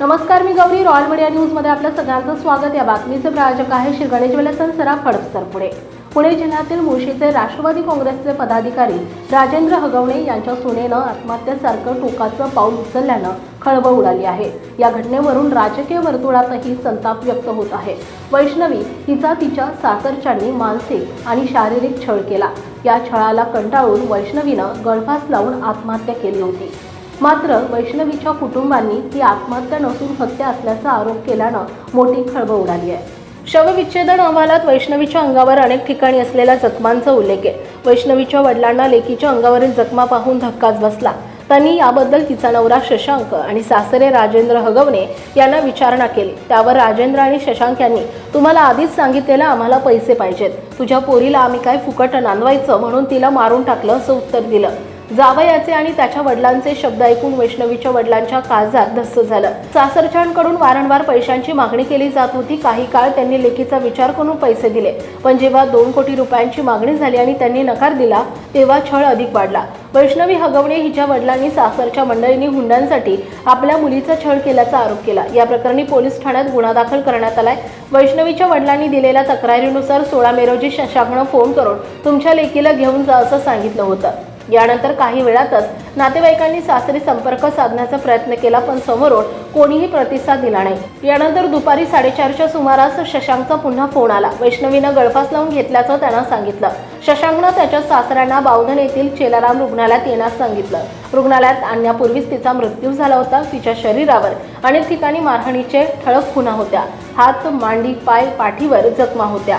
नमस्कार मी Gauri. Royal media न्यूजमध्ये आपल्या सगळ्यांचं स्वागत. या बातमीचे प्रायोजक आहे श्री गणेश वेलेस सरा सराफ हडपसर पुणे पुणे जिल्ह्यातील मुळशीचे राष्ट्रवादी काँग्रेसचे पदाधिकारी राजेंद्र हगवणे यांच्या सुनेनं आत्महत्येसारखं टोकाचं पाऊल उचलल्यानं खळबळ उडाली आहे. या घटनेवरून राजकीय वर्तुळातही संताप व्यक्त होत आहे. वैष्णवी हिचा तिच्या सासरच्यांनी मानसिक आणि शारीरिक छळ केला. या छळाला कंटाळून वैष्णवीनं गळफास लावून आत्महत्या केली होती. मात्र वैष्णवीच्या कुटुंबांनी ती आत्महत्या नसून हत्या असल्याचा आरोप केल्यानं मोठी खळबळ उडाली आहे. शवविच्छेदन अहवालात वैष्णवीच्या अंगावर अनेक ठिकाणी असलेल्या जखमांचा उल्लेख आहे. वैष्णवीच्या वडिलांना लेकीच्या अंगावरील जखमा पाहून धक्काच बसला. त्यांनी याबद्दल तिचा नवरा शशांक आणि सासरे राजेंद्र हगवणे यांना विचारणा केली. त्यावर राजेंद्र आणि शशांक यांनी तुम्हाला आधीच सांगितलेलं आम्हाला पैसे पाहिजेत. तुझ्या पोरीला आम्ही काय फुकट नांदवायचं म्हणून तिला मारून टाकलं असं उत्तर दिलं. जावयाचे आणि त्याच्या वडिलांचे शब्द ऐकून वैष्णवीच्या वडिलांच्या काळजात धस्स झालं. सासरच्यांकडून वारंवार पैशांची मागणी केली जात होती. काही काळ त्यांनी लेखीचा विचार करून पैसे दिले. पण जेव्हा दोन कोटी रुपयांची मागणी झाली आणि त्यांनी नकार दिला तेव्हा छळ अधिक वाढला. वैष्णवी हगवणे हिच्या वडिलांनी सासरच्या मंडळींनी हुंड्यांसाठी आपल्या मुलीचा छळ केल्याचा आरोप केला. या प्रकरणी पोलीस ठाण्यात गुन्हा दाखल करण्यात आलाय. वैष्णवीच्या वडिलांनी दिलेल्या तक्रारीनुसार सोळा मे रोजी शशांकनं फोन करून तुमच्या लेकीला घेऊन जा असं सांगितलं होतं. यानंतर काही वेळातच नातेवाईकांनी सासरी संपर्क साधण्याचा प्रयत्न केला पण समोरून कोणीही प्रतिसाद दिला नाही. यानंतर दुपारी साडेचारच्या सुमारास शशांकचा पुन्हा फोन आला. वैष्णवीनं गळफास लावून घेतल्याचं त्यांना सांगितलं. शशांकनं त्याच्या सासऱ्यांना बावधन येथील चेलाराम रुग्णालयात येण्यास सांगितलं. रुग्णालयात आणण्यापूर्वीच तिचा मृत्यू झाला होता तिच्या शरीरावर अनेक ठिकाणी मारहाणीचे ठळक खुणा होत्या. हात मांडी पाय पाठीवर जखमा होत्या.